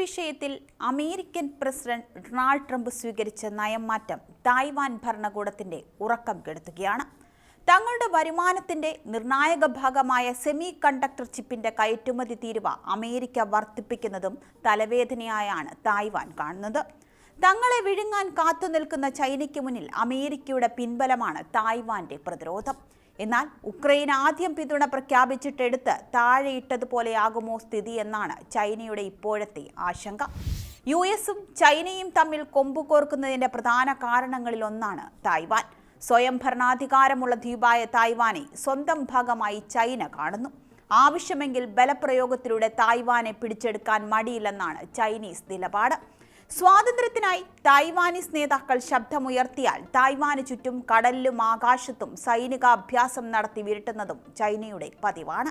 വിഷയത്തിൽ American president Donald Trump സ്വീകരിച്ച നയംമാറ്റം Taiwan ഭരണകൂടത്തിന്റെ ഉറക്കം കെടുത്തുകയാണ്. തങ്ങളുടെ വരുമാനത്തിന്റെ നിർണായക ഭാഗമായ സെമി കണ്ടക്ടർ ചിപ്പിന്റെ കയറ്റുമതി തീരുവ അമേരിക്ക വർദ്ധിപ്പിക്കുന്നതും തലവേദനയായാണ് തായ്വാൻ കാണുന്നത്. തങ്ങളെ വിഴുങ്ങാൻ കാത്തുനിൽക്കുന്ന ചൈനയ്ക്ക് മുന്നിൽ അമേരിക്കയുടെ പിൻബലമാണ് തായ്വാന്റെ പ്രതിരോധം. എന്നാൽ ഉക്രൈൻ ആദ്യം പിന്തുണ പ്രഖ്യാപിച്ചിട്ടെടുത്ത് താഴെയിട്ടതുപോലെയാകുമോ സ്ഥിതി എന്നാണ് ചൈനയുടെ ഇപ്പോഴത്തെ ആശങ്ക. യു എസും ചൈനയും തമ്മിൽ കൊമ്പുകോർക്കുന്നതിന്റെ പ്രധാന കാരണങ്ങളിലൊന്നാണ് തായ്വാൻ. സ്വയം ഭരണാധികാരമുള്ള ദ്വീപായ തായ്വാനെ സ്വന്തം ഭാഗമായി ചൈന കാണുന്നു. ആവശ്യമെങ്കിൽ ബലപ്രയോഗത്തിലൂടെ തായ്വാനെ പിടിച്ചെടുക്കാൻ മടിയില്ലെന്നാണ് ചൈനീസ് നിലപാട്. സ്വാതന്ത്ര്യത്തിനായി തായ്വാനീസ് നേതാക്കൾ ശബ്ദമുയർത്തിയാൽ തായ്വാന് ചുറ്റും കടലിലും ആകാശത്തും സൈനികാഭ്യാസം നടത്തി വിരട്ടുന്നതും ചൈനയുടെ പതിവാണ്.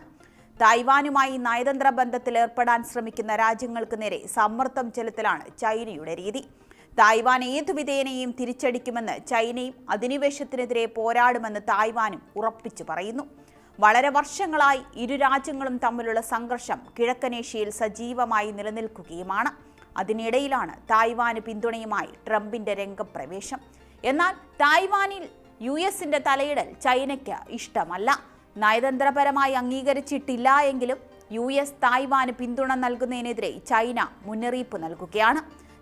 തായ്വാനുമായി നയതന്ത്ര ബന്ധത്തിൽ ഏർപ്പെടാൻ ശ്രമിക്കുന്ന രാജ്യങ്ങൾക്ക് നേരെ സമ്മർദ്ദം ചെലുത്തലാണ് ചൈനയുടെ രീതി. തായ്വാൻ ഏതു വിധേനയും തിരിച്ചടിക്കുമെന്ന് ചൈനയും അധിനിവേശത്തിനെതിരെ പോരാടുമെന്ന് തായ്വാനും ഉറപ്പിച്ചു പറയുന്നു. വളരെ വർഷങ്ങളായി ഇരു രാജ്യങ്ങളും തമ്മിലുള്ള സംഘർഷം കിഴക്കനേഷ്യയിൽ സജീവമായി നിലനിൽക്കുകയുമാണ്. അതിനിടയിലാണ് തായ്വാന് പിന്തുണയുമായി ട്രംപിന്റെ രംഗപ്രവേശം. എന്നാൽ തായ്വാനിൽ യു എസിന്റെ തലയിടൽ ചൈനയ്ക്ക് ഇഷ്ടമല്ല. നയതന്ത്രപരമായി അംഗീകരിച്ചിട്ടില്ല എങ്കിലും യു എസ് തായ്വാന് പിന്തുണ നൽകുന്നതിനെതിരെ ചൈന മുന്നറിയിപ്പ് നൽകുകയാണ്.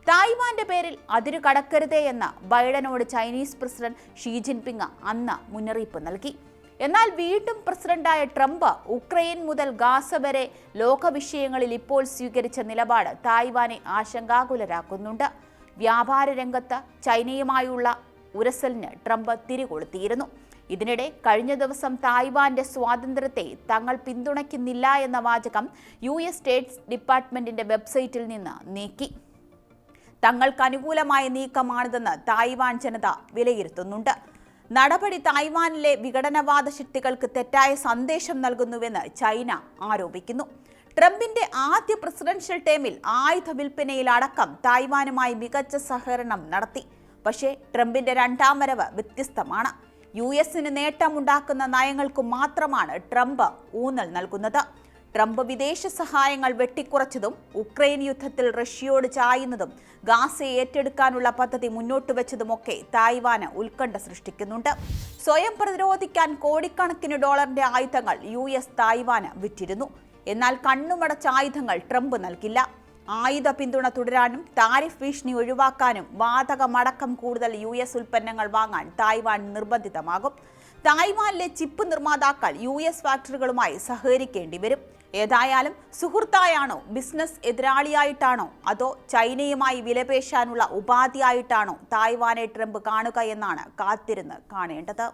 തായ്വാന്റെ പേരിൽ അതിരു കടക്കരുതേ എന്ന് ബൈഡനോട് ചൈനീസ് പ്രസിഡന്റ് ഷീ ജിൻപിങ് അന്ന് മുന്നറിയിപ്പ് നൽകി. എന്നാൽ വീണ്ടും പ്രസിഡന്റായ ട്രംപ് ഉക്രൈൻ മുതൽ ഗാസ വരെ ലോകവിഷയങ്ങളിൽ ഇപ്പോൾ സ്വീകരിച്ച നിലപാട് തായ്വാനെ ആശങ്കാകുലരാക്കുന്നുണ്ട്. വ്യാപാര രംഗത്ത് ചൈനയുമായുള്ള ഉരസലിന് ട്രംപ് തിരികൊളുത്തിയിരുന്നു. ഇതിനിടെ കഴിഞ്ഞ ദിവസം തായ്വാന്റെ സ്വാതന്ത്ര്യത്തെ തങ്ങൾ പിന്തുണയ്ക്കുന്നില്ല എന്ന വാചകം യു എസ് സ്റ്റേറ്റ്സ് ഡിപ്പാർട്ട്മെന്റിന്റെ വെബ്സൈറ്റിൽ നിന്ന് നീക്കി. തങ്ങൾക്ക് അനുകൂലമായ നീക്കമാണിതെന്ന് തായ്വാൻ ജനത വിലയിരുത്തുന്നുണ്ട്. നടപടി തായ്വാനിലെ വിഘടനവാദ ശക്തികൾക്ക് തെറ്റായ സന്ദേശം നൽകുന്നുവെന്ന് ചൈന ആരോപിക്കുന്നു. ട്രംപിന്റെ ആദ്യ പ്രസിഡൻഷ്യൽ ടേമിൽ ആയുധ വിൽപ്പനയിൽ അടക്കം തായ്വാനുമായി മികച്ച സഹകരണം നടത്തി. പക്ഷേ ട്രംപിന്റെ രണ്ടാം വരവ് വ്യത്യസ്തമാണ്. യു എസിന് നേട്ടമുണ്ടാക്കുന്ന നയങ്ങൾക്ക് മാത്രമാണ് ട്രംപ് ഊന്നൽ നൽകുന്നത്. ട്രംപ് വിദേശ സഹായങ്ങൾ വെട്ടിക്കുറച്ചതും ഉക്രൈൻ യുദ്ധത്തിൽ റഷ്യയോട് ചായുന്നതും ഗാസയെ ഏറ്റെടുക്കാനുള്ള പദ്ധതി മുന്നോട്ട് വെച്ചതുമൊക്കെ തായ്വാന് ഉത്കണ്ഠ സൃഷ്ടിക്കുന്നുണ്ട്. സ്വയം പ്രതിരോധിക്കാൻ കോടിക്കണക്കിന് ഡോളറിന്റെ ആയുധങ്ങൾ യു എസ് തായ്വാന് വിറ്റിരുന്നു. എന്നാൽ കണ്ണുമടച്ച ആയുധങ്ങൾ ട്രംപ് നൽകില്ല. ആയുധ പിന്തുണ തുടരാനും താരിഫ് ഭീഷണി ഒഴിവാക്കാനും വാതകമടക്കം കൂടുതൽ യു എസ് ഉൽപ്പന്നങ്ങൾ വാങ്ങാൻ തായ്വാൻ നിർബന്ധിതമാകും. തായ്വാനിലെ ചിപ്പ് നിർമ്മാതാക്കൾ യു എസ് ഫാക്ടറികളുമായി സഹകരിക്കേണ്ടി വരും. ഏതായാലും സുഹൃത്തായാണോ ബിസിനസ് എതിരാളിയായിട്ടാണോ അതോ ചൈനയുമായി വിലപേശാനുള്ള ഉപാധിയായിട്ടാണോ തായ്വാനെ ട്രംപ് കാണുക എന്നാണ് കാത്തിരുന്ന് കാണേണ്ടത്?